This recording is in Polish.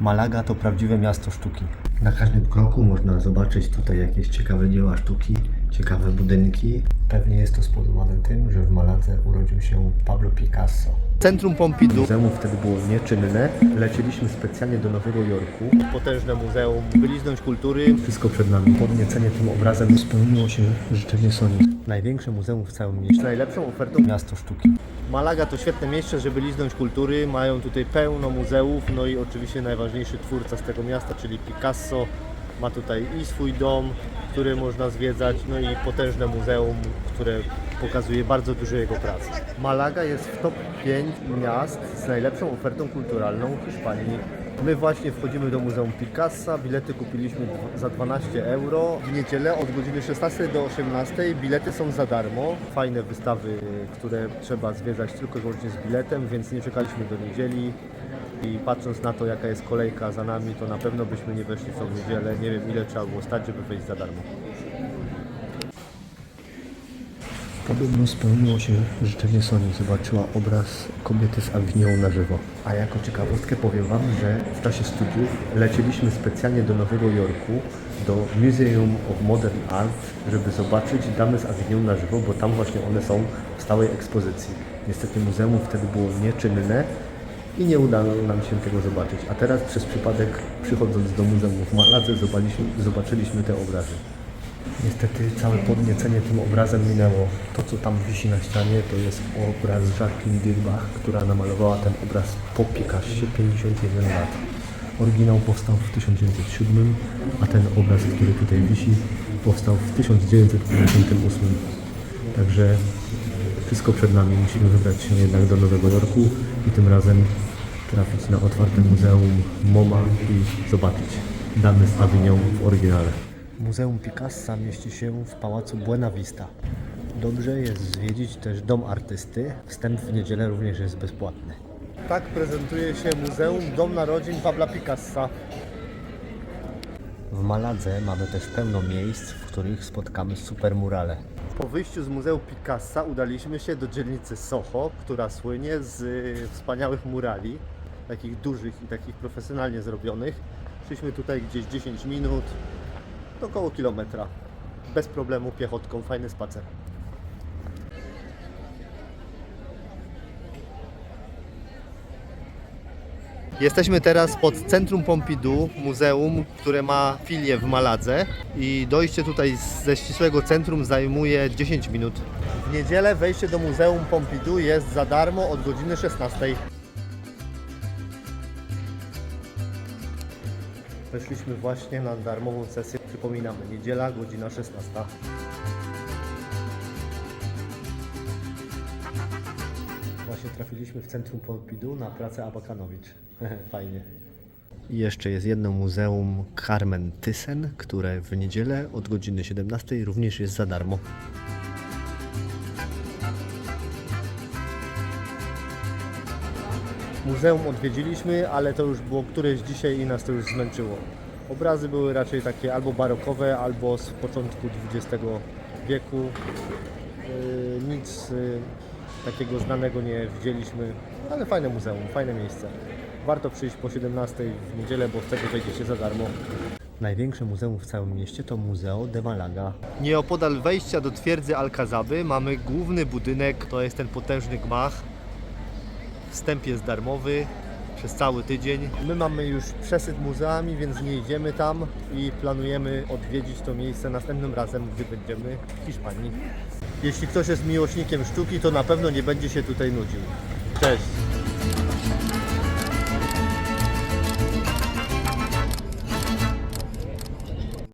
Malaga to prawdziwe miasto sztuki. Na każdym kroku można zobaczyć tutaj jakieś ciekawe dzieła sztuki, ciekawe budynki. Pewnie jest to spowodowane tym, że w Maladze urodził się Pablo Picasso. Centrum Pompidou. Muzeum wtedy było nieczynne. Leciliśmy specjalnie do Nowego Jorku. Potężne muzeum, wyliznąć kultury. Wszystko przed nami. Podniecenie tym obrazem spełniło się życzenie Sony. Największe muzeum w całym mieście. Najlepszą ofertą miasto sztuki. Malaga to świetne miejsce, żeby liznąć kultury. Mają tutaj pełno muzeów, no i oczywiście najważniejszy twórca z tego miasta, czyli Picasso. Ma tutaj i swój dom, który można zwiedzać, no i potężne muzeum, które pokazuje bardzo dużo jego pracy. Malaga jest w top 5 miast z najlepszą ofertą kulturalną Hiszpanii. My właśnie wchodzimy do Muzeum Picassa, bilety kupiliśmy za 12 euro. W niedzielę od godziny 16 do 18 bilety są za darmo. Fajne wystawy, które trzeba zwiedzać tylko i wyłącznie z biletem, więc nie czekaliśmy do niedzieli. I patrząc na to, jaka jest kolejka za nami, to na pewno byśmy nie weszli w tą niedzielę. Nie wiem, ile trzeba było stać, żeby wejść za darmo. Podobno spełniło się życzenie Sony. Zobaczyła obraz kobiety z Avignon na żywo. A jako ciekawostkę powiem Wam, że w czasie studiów leciliśmy specjalnie do Nowego Jorku, do Museum of Modern Art, żeby zobaczyć damy z Avignon na żywo, bo tam właśnie one są w stałej ekspozycji. Niestety muzeum wtedy było nieczynne i nie udało nam się tego zobaczyć. A teraz przez przypadek, przychodząc do muzeum w Maladze, zobaczyliśmy, zobaczyliśmy te obrazy. Niestety całe podniecenie tym obrazem minęło. To, co tam wisi na ścianie, to jest obraz Jacqueline Dirbach, która namalowała ten obraz po Picassie 51 lat. Oryginał powstał w 1907, a ten obraz, który tutaj wisi, powstał w 1958. Także wszystko przed nami. Musimy wybrać się jednak do Nowego Jorku i tym razem trafić na otwarte muzeum MoMA i zobaczyć damy z Avignon w oryginale. Muzeum Picassa mieści się w pałacu Buena Vista. Dobrze jest zwiedzić też dom artysty. Wstęp w niedzielę również jest bezpłatny. Tak prezentuje się Muzeum Dom Narodzin Pabla Picassa. W Maladze mamy też pełno miejsc, w których spotkamy supermurale. Po wyjściu z Muzeum Picassa udaliśmy się do dzielnicy Soho, która słynie z y, wspaniałych murali, takich dużych i takich profesjonalnie zrobionych. Szliśmy tutaj gdzieś 10 minut, to około kilometra. Bez problemu piechotką, fajny spacer. Jesteśmy teraz pod Centrum Pompidou, muzeum, które ma filię w Maladze i dojście tutaj ze ścisłego centrum zajmuje 10 minut. W niedzielę wejście do Muzeum Pompidou jest za darmo od godziny 16. Weszliśmy właśnie na darmową sesję. Przypominamy, niedziela, godzina 16. Właśnie trafiliśmy w centrum Pompidou na pracę Abakanowicz. Fajnie. I jeszcze jest jedno muzeum Carmen Thyssen, które w niedzielę od godziny 17 również jest za darmo. Muzeum odwiedziliśmy, ale to już było któreś dzisiaj i nas to już zmęczyło. Obrazy były raczej takie albo barokowe, albo z początku XX wieku. Yy, Nic yy, takiego znanego nie widzieliśmy, ale fajne muzeum, fajne miejsce. Warto przyjść po 17 w niedzielę, bo wtedy wejdziecie za darmo. Największe muzeum w całym mieście to Museo de Malaga. Nieopodal wejścia do twierdzy Alcazaby mamy główny budynek, to jest ten potężny gmach. Wstęp jest darmowy przez cały tydzień. My mamy już przesyt muzeami, więc nie idziemy tam i planujemy odwiedzić to miejsce następnym razem, gdy będziemy w Hiszpanii. Jeśli ktoś jest miłośnikiem sztuki, to na pewno nie będzie się tutaj nudził. Cześć!